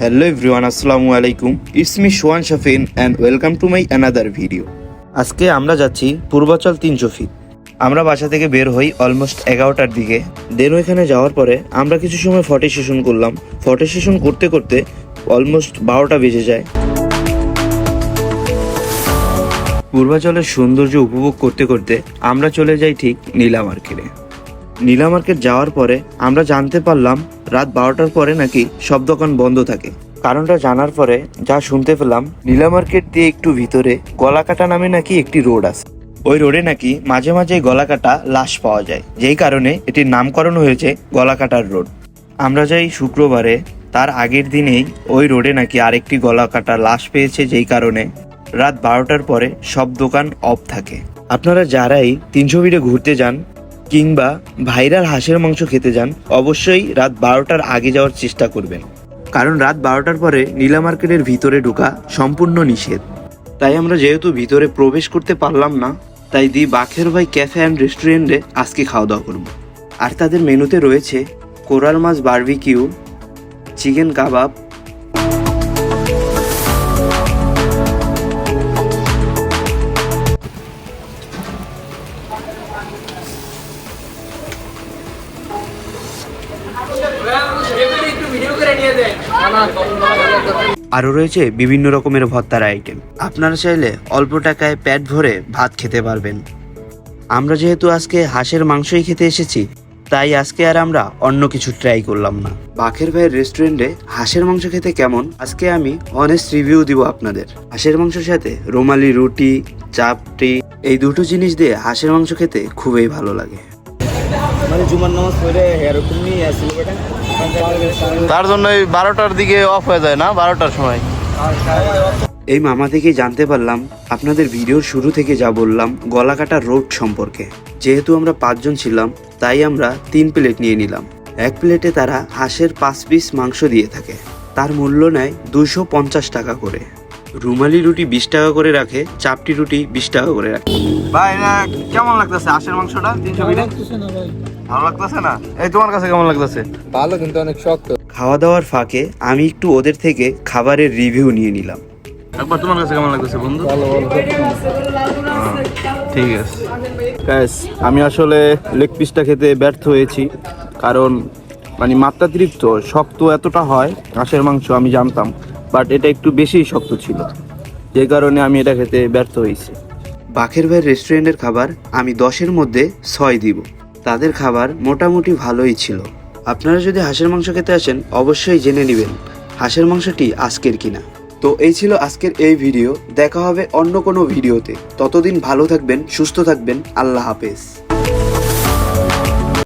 Hello everyone আসসালামু আলাইকুম। It's me Soyan Shafin and welcome to my another video আজকে আমরা যাচ্ছি পূর্বাচল তিনশো ফিট আমরা বাসা থেকে বের হই অলমোস্ট এগারোটার দিকে। দেন ওইখানে যাওয়ার পরে আমরা কিছু সময় ফটো সেশন করলাম। ফটো সেশন করতে করতে অলমোস্ট বারোটা বেজে যায়। পূর্বাচলের সৌন্দর্য উপভোগ করতে করতে আমরা চলে যাই ঠিক নীলা মার্কেটে। নীলা মার্কেট যাওয়ার পরে আমরা জানতে পারলাম রাত বারোটার পরে নাকি সব দোকান বন্ধ থাকে। কারণটা জানার পরে যা শুনতে পেলাম, নীলা মার্কেট দিয়ে একটু ভিতরে গলাকাটা নামে নাকি একটি রোড আছে। ওই রোডে নাকি মাঝে মাঝে গলাকাটা লাশ পাওয়া যায়। যেই কারণে এটির নামকরণ হয়েছে গলাকাটার রোড। আমরা যাই শুক্রবারে, তার আগের দিনেই ওই রোডে নাকি আরেকটি গলাকাটা লাশ পেয়েছে, যেই কারণে রাত বারোটার পরে সব দোকান অফ থাকে। আপনারা যারাই তিনশো ফিটে ঘুরতে যান কিংবা ভাইরাল হাঁসের মাংস খেতে যান, অবশ্যই রাত বারোটার আগে যাওয়ার চেষ্টা করবেন। কারণ রাত বারোটার পরে নীলা মার্কেটের ভিতরে ঢোকা সম্পূর্ণ নিষেধ। তাই আমরা যেহেতু ভিতরে প্রবেশ করতে পারলাম না, তাই দি বাখের ভাই ক্যাফে অ্যান্ড রেস্টুরেন্টে আজকে খাওয়া দাওয়া করব। আর তাদের মেনুতে রয়েছে কোরাল মাছ বারবিকিউ, চিকেন কাবাব আরও রয়েছে বিভিন্ন রকমের ভর্তার আইটেম আপনারা চাইলে অল্প টাকায় পেট ভরে ভাত খেতে পারবেন। আমরা যেহেতু আজকে হাঁসের মাংসই খেতে এসেছি, তাই আজকে আর আমরা অন্য কিছু ট্রাই করলাম না। বাখের ভাইয়ের রেস্টুরেন্টে হাঁসের মাংস খেতে কেমন, আজকে আমি অনেস্ট রিভিউ দিব আপনাদের। হাঁসের মাংসের সাথে রুমালি, রুটি, চাপটি, এই দুটো জিনিস দিয়ে হাঁসের মাংস খেতে খুবই ভালো লাগে। মানে জুমার নামাজ পড়ে এরকম নিয়ে আসছিল বেটা। তার জন্য এই বারোটার দিকে অফ হয়ে যায় না? বারোটার সময়। এই মামা থেকে জানতে পারলাম আপনাদের ভিডিওর শুরু থেকে যা বললাম গলাকাটা রোড সম্পর্কে। যেহেতু আমরা পাঁচজন ছিলাম তাই আমরা তিন প্লেট নিয়ে নিলাম। এক প্লেটে তারা হাঁসের পাঁচ পিস মাংস দিয়ে থাকে। তার মূল্য নেয় দুশো পঞ্চাশ টাকা করে। রুমালি রুটি বিশ টাকা করে রাখে চাপটি রুটি বিশ টাকা করে রাখে। ভাই না কেমন লাগতেছে হাঁসের মাংসটা? তিনশো ভালো লাগতেছে না? এই তোমার কাছে কেমন লাগতেছে? ভালো কিন্তু অনেক শক্ত। খাওয়া দাওয়ার ফাঁকে আমি একটু ওদের থেকে খাবারের রিভিউ নিয়ে নিলাম। একবার তোমার কাছে কেমন লাগতেছে বন্ধু? ভালো ভালো ঠিক। আছে। গ্যাস আমি আসলে লেগ পিসটা খেতে ব্যর্থ হয়েছি। কারণ মানে মাত্রাতিরিক্ত শক্ত এতটা হয় হাঁসের মাংস আমি জানতাম। বাট এটা একটু বেশিই শক্ত ছিল। যে কারণে আমি এটা খেতে ব্যর্থ হয়েছি। বাখের ভাইয়ের রেস্টুরেন্টের খাবার আমি দশের মধ্যে ছয় দিব। তাদের খাবার মোটামুটি ভালোই ছিল। আপনারা যদি হাঁসের মাংস খেতে আসেন, অবশ্যই জেনে নেবেন হাঁসের মাংসটি আজকের কিনা। তো এই ছিল আজকের এই ভিডিও। দেখা হবে অন্য কোনো ভিডিওতে। ততদিন ভালো থাকবেন, সুস্থ থাকবেন। আল্লাহ হাফেজ।